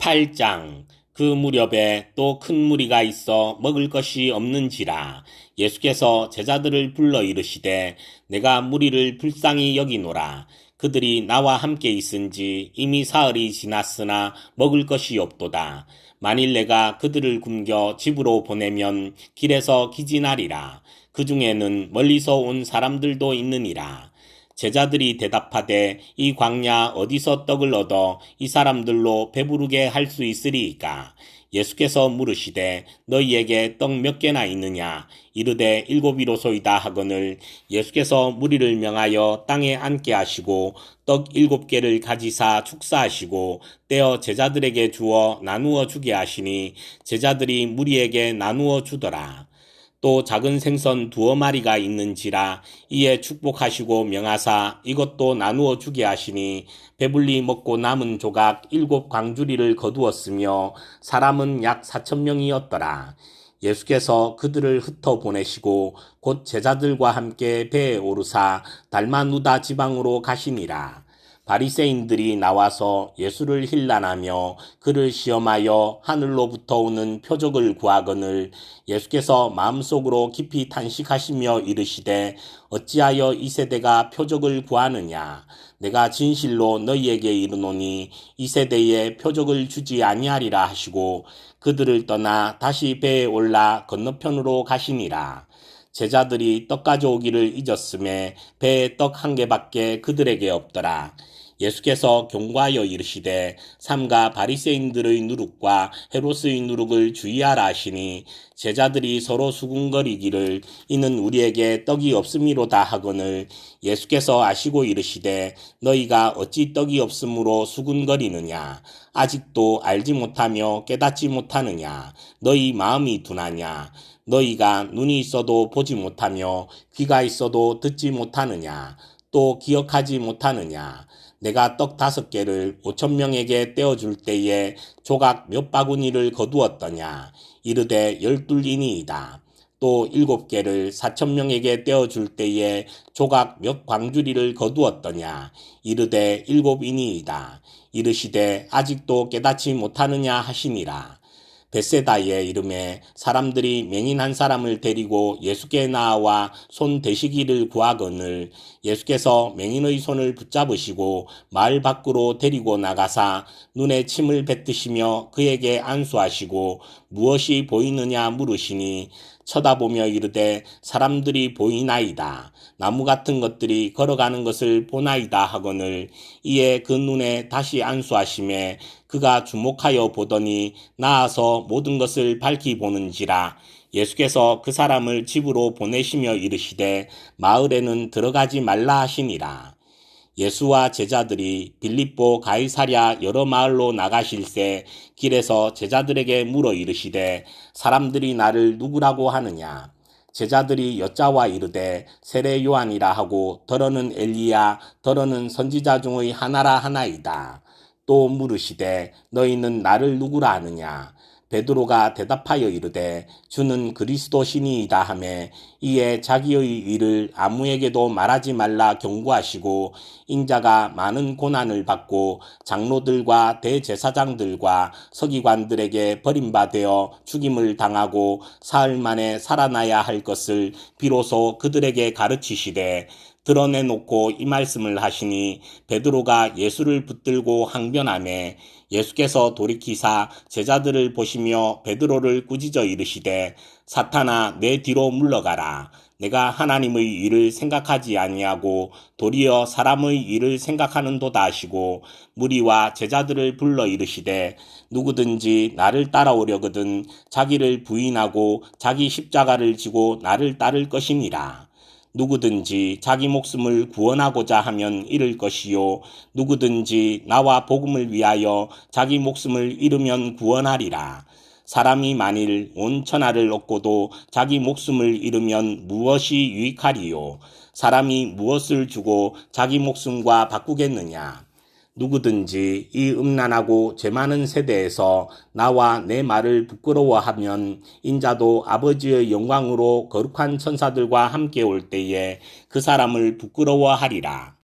8장 그 무렵에 또 큰 무리가 있어 먹을 것이 없는지라 예수께서 제자들을 불러 이르시되 내가 무리를 불쌍히 여기노라. 그들이 나와 함께 있은지 이미 사흘이 지났으나 먹을 것이 없도다. 만일 내가 그들을 굶겨 집으로 보내면 길에서 기진하리라. 그 중에는 멀리서 온 사람들도 있느니라 제자들이 대답하되 이 광야 어디서 떡을 얻어 이 사람들로 배부르게 할 수 있으리이까? 예수께서 물으시되 너희에게 떡 몇 개나 있느냐? 이르되 일곱이로소이다 하거늘 예수께서 무리를 명하여 땅에 앉게 하시고 떡 일곱 개를 가지사 축사하시고 떼어 제자들에게 주어 나누어 주게 하시니 제자들이 무리에게 나누어 주더라 또 작은 생선 두어 마리가 있는지라 이에 축복하시고 명하사 이것도 나누어 주게 하시니 배불리 먹고 남은 조각 일곱 광주리를 거두었으며 사람은 약 사천 명이었더라. 예수께서 그들을 흩어 보내시고 곧 제자들과 함께 배에 오르사 달마누다 지방으로 가시니라. 바리새인들이 나와서 예수를 힐난하며 그를 시험하여 하늘로부터 오는 표적을 구하거늘 예수께서 마음속으로 깊이 탄식하시며 이르시되 어찌하여 이 세대가 표적을 구하느냐 내가 진실로 너희에게 이르노니 이 세대에 표적을 주지 아니하리라 하시고 그들을 떠나 다시 배에 올라 건너편으로 가시니라 제자들이 떡 가져오기를 잊었음에 배에 떡 한 개밖에 그들에게 없더라. 예수께서 경과하여 이르시되 삼가 바리새인들의 누룩과 헤로스의 누룩을 주의하라 하시니 제자들이 서로 수군거리기를 이는 우리에게 떡이 없음이로다 하거늘 예수께서 아시고 이르시되 너희가 어찌 떡이 없으므로 수군거리느냐? 아직도 알지 못하며 깨닫지 못하느냐? 너희 마음이 둔하냐? 너희가 눈이 있어도 보지 못하며 귀가 있어도 듣지 못하느냐? 또 기억하지 못하느냐 내가 떡 다섯 개를 오천 명에게 떼어줄 때에 조각 몇 바구니를 거두었더냐 이르되 열둘이니이다. 또 일곱 개를 사천 명에게 떼어줄 때에 조각 몇 광주리를 거두었더냐 이르되 일곱이니이다. 이르시되 아직도 깨닫지 못하느냐 하시니라. 베세다의 이름에 사람들이 맹인 한 사람을 데리고 예수께 나와 손 대시기를 구하거늘 예수께서 맹인의 손을 붙잡으시고 마을 밖으로 데리고 나가사 눈에 침을 뱉으시며 그에게 안수하시고 무엇이 보이느냐 물으시니 쳐다보며 이르되 사람들이 보이나이다. 나무 같은 것들이 걸어가는 것을 보나이다 하거늘 이에 그 눈에 다시 안수하심에 그가 주목하여 보더니 나아서 모든 것을 밝히 보는지라. 예수께서 그 사람을 집으로 보내시며 이르시되 마을에는 들어가지 말라 하시니라. 예수와 제자들이 빌립보 가이사랴 여러 마을로 나가실새 길에서 제자들에게 물어 이르시되 사람들이 나를 누구라고 하느냐? 제자들이 여자와 이르되 세례 요한이라 하고 더러는 엘리야 더러는 선지자 중의 하나라 하나이다 또 물으시되 너희는 나를 누구라 하느냐? 베드로가 대답하여 이르되 주는 그리스도시니이다 하매 이에 자기의 일을 아무에게도 말하지 말라 경고하시고 인자가 많은 고난을 받고 장로들과 대제사장들과 서기관들에게 버림받아 죽임을 당하고 사흘 만에 살아나야 할 것을 비로소 그들에게 가르치시되 드러내놓고 이 말씀을 하시니 베드로가 예수를 붙들고 항변함에 예수께서 돌이키사 제자들을 보시며 베드로를 꾸짖어 이르시되 사탄아 내 뒤로 물러가라. 내가 하나님의 일을 생각하지 아니하고 도리어 사람의 일을 생각하는도다 하시고 무리와 제자들을 불러 이르시되 누구든지 나를 따라오려거든 자기를 부인하고 자기 십자가를 지고 나를 따를 것이니라 누구든지 자기 목숨을 구원하고자 하면 잃을 것이요 누구든지 나와 복음을 위하여 자기 목숨을 잃으면 구원하리라. 사람이 만일 온 천하를 얻고도 자기 목숨을 잃으면 무엇이 유익하리요? 사람이 무엇을 주고 자기 목숨과 바꾸겠느냐? 누구든지 이 음란하고 죄 많은 세대에서 나와 내 말을 부끄러워하면 인자도 아버지의 영광으로 거룩한 천사들과 함께 올 때에 그 사람을 부끄러워하리라.